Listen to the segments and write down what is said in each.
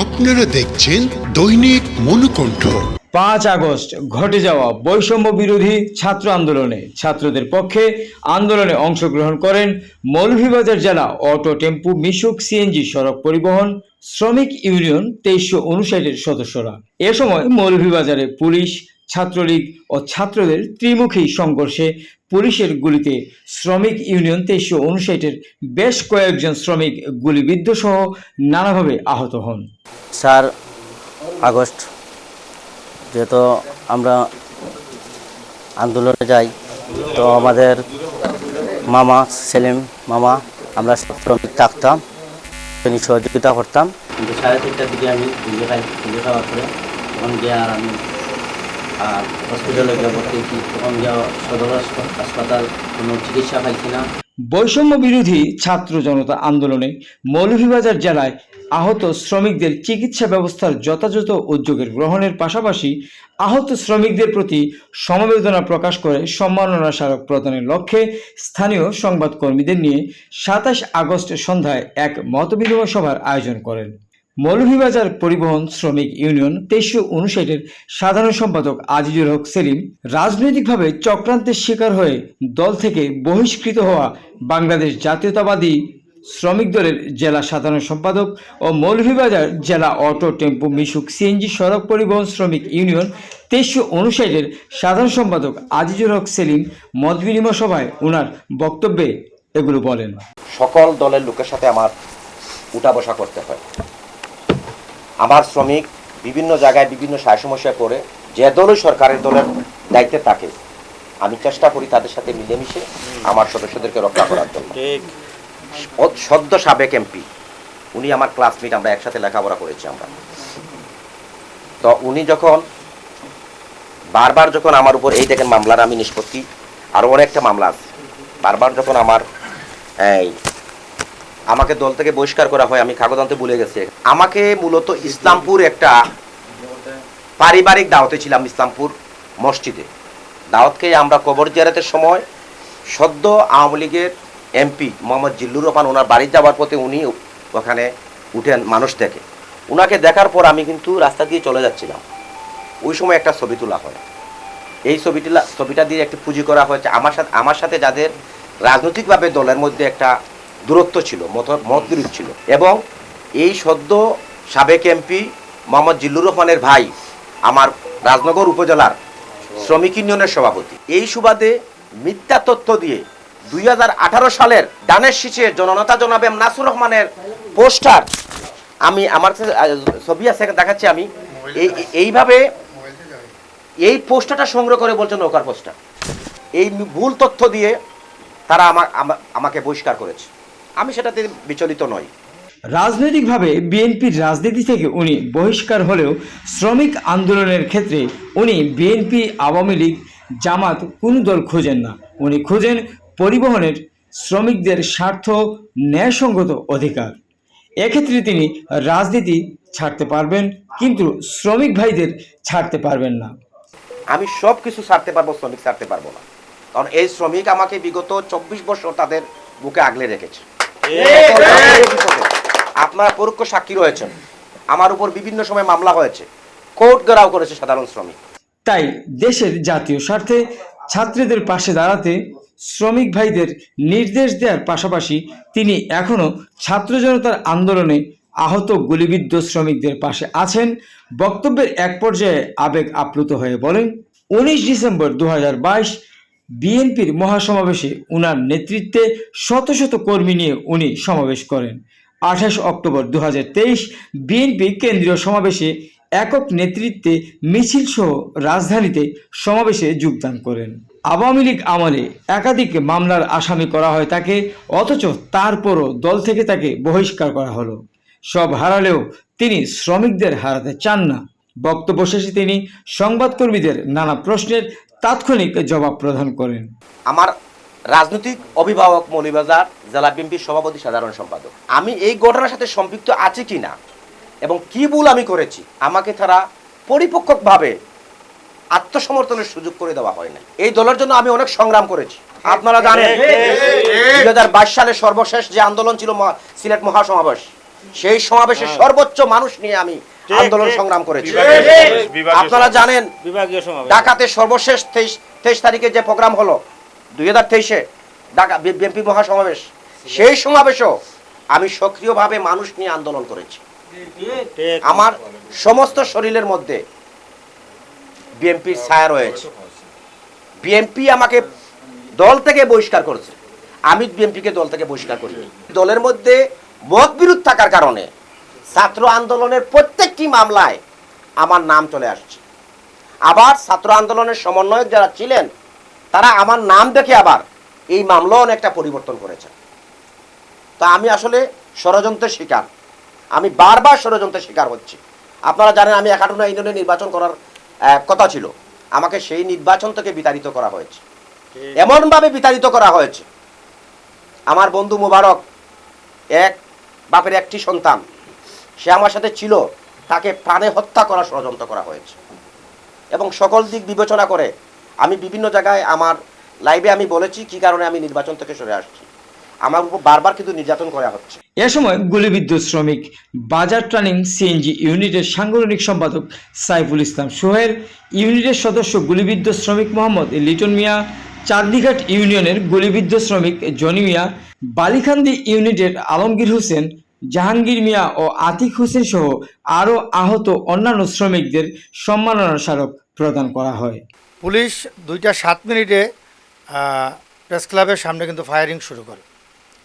আপনারা দেখছেন দৈনিক মনুকণ্ঠ। পাঁচ আগস্ট ঘটে যাওয়া বৈষম্য বিরোধী ছাত্র আন্দোলনে ছাত্রদের পক্ষে আন্দোলনে অংশগ্রহণ করেন মৌলভীবাজার জেলা অটো টেম্পু মিশুক সিএনজি সড়ক পরিবহন শ্রমিক ইউনিয়ন তেইশশো উনষাটের সদস্যরা। এ সময় মৌলভীবাজারে পুলিশ ছাত্রলীগ ও ছাত্রদের ত্রিমুখী সংঘর্ষে পুলিশের গুলিতে শ্রমিক ইউনিয়ন তেইশশো উনষাটের বেশ কয়েকজন শ্রমিক গুলিবিদ্ধ সহ নানাভাবে আহত হন। চার আগস্ট যেহেতু আমরা আন্দোলনে যাই তো আমাদের মামা সেলিম মামা আমরা শ্রমিক থাকতাম তিনি সহযোগিতা করতাম। কিন্তু সাড়ে তিনটার দিকে আমি ভিজে খাই খাওয়ার পরে তখন গিয়ে আর আমি বৈষম্য বিরোধী ছাত্র জনতা আন্দোলনে মৌলভীবাজার জেলায় আহত শ্রমিকদের চিকিৎসা ব্যবস্থার যথাযথ উদ্যোগের গ্রহণের পাশাপাশি আহত শ্রমিকদের প্রতি সমবেদনা প্রকাশ করে সম্মাননা স্মারক প্রদানের লক্ষ্যে স্থানীয় সংবাদকর্মীদের নিয়ে সাতাশ আগস্ট সন্ধ্যায় এক মতবিনিময় সভার আয়োজন করেন। মৌলভীবাজার পরিবহন শ্রমিক ইউনিয়ন তেইশশো উনষাটের সাধারণ সম্পাদক আজিজুল হক সেলিম রাজনৈতিকভাবে চক্রান্তের শিকার হয়ে দল থেকে বহিষ্কৃত হওয়া বাংলাদেশ জাতীয়তাবাদী শ্রমিক দলের জেলা সাধারণ সম্পাদক ও মৌলভীবাজার জেলা অটো টেম্পো মিশুক সিএনজি সড়ক পরিবহন শ্রমিক ইউনিয়ন তেইশশো উনষাটের সাধারণ সম্পাদক আজিজুল হক সেলিম মত বিনিময় সভায় ওনার বক্তব্যে এগুলো বলেন। সকল দলের লোকের সাথে আমার উঠা বসা করতে হয়। আমার শ্রমিক বিভিন্ন জায়গায় বিভিন্ন সায় সমস্যায় পড়ে যে দলই সরকারের দলের দায়িত্বে থাকে আমি চেষ্টা করি তাদের সাথে মিলেমিশে আমার সদস্যদেরকে রক্ষা করার জন্য। সদ্য সাবেক এমপি উনি আমার ক্লাসমেট আমরা একসাথে লেখাপড়া করেছি আমরা। তো উনি যখন বারবার যখন আমার উপর এই দেখেন মামলার আমি নিষ্পত্তি আরও অনেকটা মামলা আছে। বারবার যখন আমার এই আমাকে দল থেকে বহিষ্কার করা হয়, আমি কাগজ আনতে ভুলে গেছি। আমাকে মূলত ইসলামপুর একটা পারিবারিক দাওয়াতে ছিলাম ইসলামপুর মসজিদে। দাওয়াতকে আমরা কবর জিয়ারতের সময় সদ্য আওয়ামী লীগের এমপি মোহাম্মদ জিল্লুর রহমান ওনার বাড়ি যাওয়ার পথে উনি ওখানে উঠেন মানুষ দেখে। ওনাকে দেখার পর আমি কিন্তু রাস্তা দিয়ে চলে যাচ্ছিলাম। ওই সময় একটা ছবি তোলা হয়। এই ছবিটি ছবিটা দিয়ে একটি পুঁজি করা হয়েছে। আমার সাথে আমার সাথে যাদের রাজনৈতিকভাবে দলের মধ্যে একটা দূরত্ব ছিল, মত মত বিরোধ ছিল। এবং এই সদ্য সাবেক এমপি মোহাম্মদ জিল্লুর রহমানের ভাই, আমার রাজনগর উপজেলার শ্রমিক ইউনিয়নের সভাপতি। এই সুবাদে মিথ্যা তথ্য দিয়ে দুই হাজার আঠারো সালের ডানের শীষে জননেতা জনাব নাসুর রহমানের পোস্টার আমি আমার ছবি আছে, দেখাচ্ছি আমি। এই, এইভাবে এই পোস্টারটা সংগ্রহ করে বলছেন নৌকার পোস্টার। এই ভুল তথ্য দিয়ে তারা আমা- আমা- আমাকে বহিষ্কার করেছে। আমি সেটাতে বিচলিত নই। রাজনৈতিকভাবে বিএনপির রাজনীতি থেকে উনি বহিষ্কার হলেও শ্রমিক আন্দোলনের ক্ষেত্রে উনি বিএনপি আওয়ামী লীগ জামাত কোনো দল খোঁজেন না। উনি খোঁজেন পরিবহনের শ্রমিকদের স্বার্থ ন্যায়সঙ্গত অধিকার। এক্ষেত্রে তিনি রাজনীতি ছাড়তে পারবেন কিন্তু শ্রমিক ভাইদের ছাড়তে পারবেন না। আমি সব কিছু ছাড়তে পারব শ্রমিক ছাড়তে পারব না। কারণ এই শ্রমিক আমাকে বিগত চব্বিশ বছর তাদের বুকে আগলে রেখেছে। আপনারা পরোক্ষ সাক্ষী রয়েছেন। আমার উপর বিভিন্ন সময় মামলা হয়েছে। কোর্ট গেরাও করেছে সাধারণ শ্রমিক। তাই দেশের জাতীয় স্বার্থে ছাত্রীদের পাশে দাঁড়াতে শ্রমিক ভাইদের নির্দেশ দেওয়ার পাশাপাশি তিনি এখনও ছাত্র জনতার আন্দোলনে আহত গুলিবিদ্ধ শ্রমিকদের পাশে আছেন। বক্তব্যের এক পর্যায়ে আবেগ আপ্লুত হয়ে বলেন, উনিশ ডিসেম্বর দু হাজার বাইশ বিএনপির মহাসমাবেশে উনার নেতৃত্বে শত শত কর্মী নিয়ে উনি সমাবেশ করেন। আঠাশ অক্টোবর দু বিএনপি কেন্দ্রীয় সমাবেশে একক নেতৃত্বে মিছিল সহ রাজধানীতে সমাবেশে যোগদান করেন। আওয়ামী লীগ আমলে একাধিক মামলার আসামি করা হয় তাকে, অথচ তারপরও দল থেকে তাকে বহিষ্কার করা হলো। সব হারালেও তিনি শ্রমিকদের হারাতে চান না। বক্তব্য শেষে তিনি সংবাদকর্মীদের নানা প্রশ্নের তাৎক্ষণিক জবাব প্রদান করেন। আমার রাজনৈতিক অভিভাবক মৌলিবাজার জেলা বিএনপির সভাপতি সাধারণ সম্পাদক। আমি এই ঘটনার সাথে সম্পৃক্ত আছি কি না? এবং কি ভুল আমি করেছি? আমাকে তারা পরিপক্কভাবে আত্মসমর্থনের সুযোগ করে দেওয়া হয় না এই দলের জন্য আমি অনেক সংগ্রাম করেছি। আপনারা জানেন দুই হাজার বাইশ সালে সর্বশেষ যে আন্দোলন ছিল মহা- সিলেট মহাসমাবেশ সেই সমাবেশে সর্বোচ্চ মানুষ নিয়ে আমি আন্দোলন সংগ্রাম করেছি। আপনারা জানেন ঢাকাতে সর্বশেষ তেইশ তেইশ তারিখে যে প্রোগ্রাম হলো দুই হাজার তেইশে ঢাকা বিএনপি মহাসমাবেশ সেই সমাবেশও আমি সক্রিয়ভাবে মানুষ নিয়ে আন্দোলন করেছি। আমার সমস্ত শরীরের মধ্যে বিএনপির ছায়া রয়েছে। বিএনপি আমাকে দল থেকে বহিষ্কার করেছে। আমি বিএনপিকে দল থেকে বহিষ্কার করি দলের মধ্যে মত বিরোধ থাকার কারণে ছাত্র আন্দোলনের প্রত্যেকটি মামলায় আমার নাম চলে আসছে। আবার ছাত্র আন্দোলনের সমন্বয়ক যারা ছিলেন তারা আমার নাম দেখে আবার এই মামলাও অনেকটা পরিবর্তন করেছে তা আমি আসলে ষড়যন্ত্রের শিকার। আমি বারবার ষড়যন্ত্রের শিকার হচ্ছি। আপনারা জানেন আমি একাটুনা ইউনিয়নে নির্বাচন করার কথা ছিল। আমাকে সেই নির্বাচন থেকে বিতাড়িত করা হয়েছে। এমনভাবে বিতাড়িত করা হয়েছে। আমার বন্ধু মুবারক এক বাপের একটি সন্তান সে আমার সাথে ছিল। তাকে প্রাণে হত্যা করার ষড়যন্ত্র করা হয়েছে। এবং সকল দিক বিবেচনা করে আমি বিভিন্ন জায়গায় আমার লাইভে আমি বলেছি কি কারণে আমি নির্বাচন থেকে সরে আসছি। আমার উপর বারবার কিন্তু নির্যাতন করা হচ্ছে। এ সময় গুলিবিদ্ধ শ্রমিক, বাজার ট্রানিং সিএনজি ইউনিটের সাংগঠনিক সম্পাদক সাইফুল ইসলাম সোহেল, ইউনিটের সদস্য গুলিবিদ্ধ শ্রমিক মোহাম্মদ লিটন মিয়া চাঁদনিঘাট ইউনিয়নের গুলিবিদ্ধ শ্রমিক জনি মিয়া, বালিখান্দি ইউনিটের আলমগীর হোসেন জাহাঙ্গীর মিয়া ও আতিক হোসেন সহ আরও আহত অন্যান্য শ্রমিকদের সম্মাননা স্মারক প্রদান করা হয়। পুলিশ দুইটা সাত মিনিটে প্রেস ক্লাবের সামনে কিন্তু ফায়ারিং শুরু করে।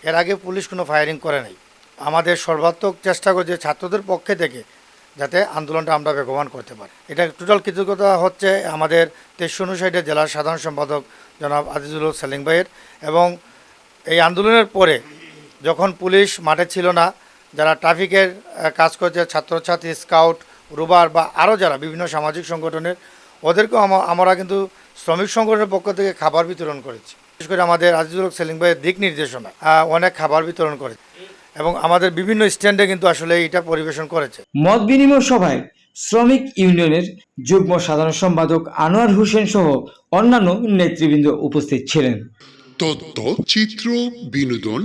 এর আগে পুলিশ কোনো ফায়ারিং করে নাই। আমাদের সর্বাত্মক চেষ্টা করে যে ছাত্রদের পক্ষে থেকে যাতে আন্দোলনটা আমরা বেগবান করতে পারি। এটা টোটাল কৃতজ্ঞতা হচ্ছে আমাদের তেইশশো অনুসাইডের জেলার সাধারণ সম্পাদক জনাব আজিজুল সেলিং ভাইয়ের এবং এই আন্দোলনের পরে যখন পুলিশ মাঠে ছিল না যারা ট্রাফিকের কাজ করছে ছাত্রছাত্রী স্কাউট রুবার বা আরও যারা বিভিন্ন সামাজিক সংগঠনের ওদেরকেও আমরা কিন্তু শ্রমিক সংগঠনের পক্ষ থেকে খাবার বিতরণ করেছি। বিশেষ করে আমাদের আজিজুল হক সেলিং ভাইয়ের দিক নির্দেশনা অনেক খাবার বিতরণ করেছে এবং আমাদের বিভিন্ন স্ট্যান্ডে কিন্তু আসলে এটা পরিবেশন করেছে। মত বিনিময় সভায় শ্রমিক ইউনিয়নের যুগ্ম সাধারণ সম্পাদক আনোয়ার হোসেন সহ অন্যান্য নেতৃবৃন্দ উপস্থিত ছিলেন। তথ্য চিত্র বিনোদন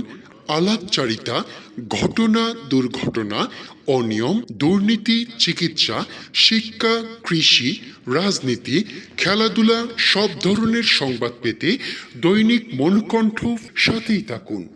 আলাপচারিতা, ঘটনা, দুর্ঘটনা, অনিয়ম, দুর্নীতি, চিকিৎসা, শিক্ষা, কৃষি, রাজনীতি, খেলাধুলা, সব ধরনের সংবাদ পেতে দৈনিক মনকণ্ঠ সাথেই থাকুন।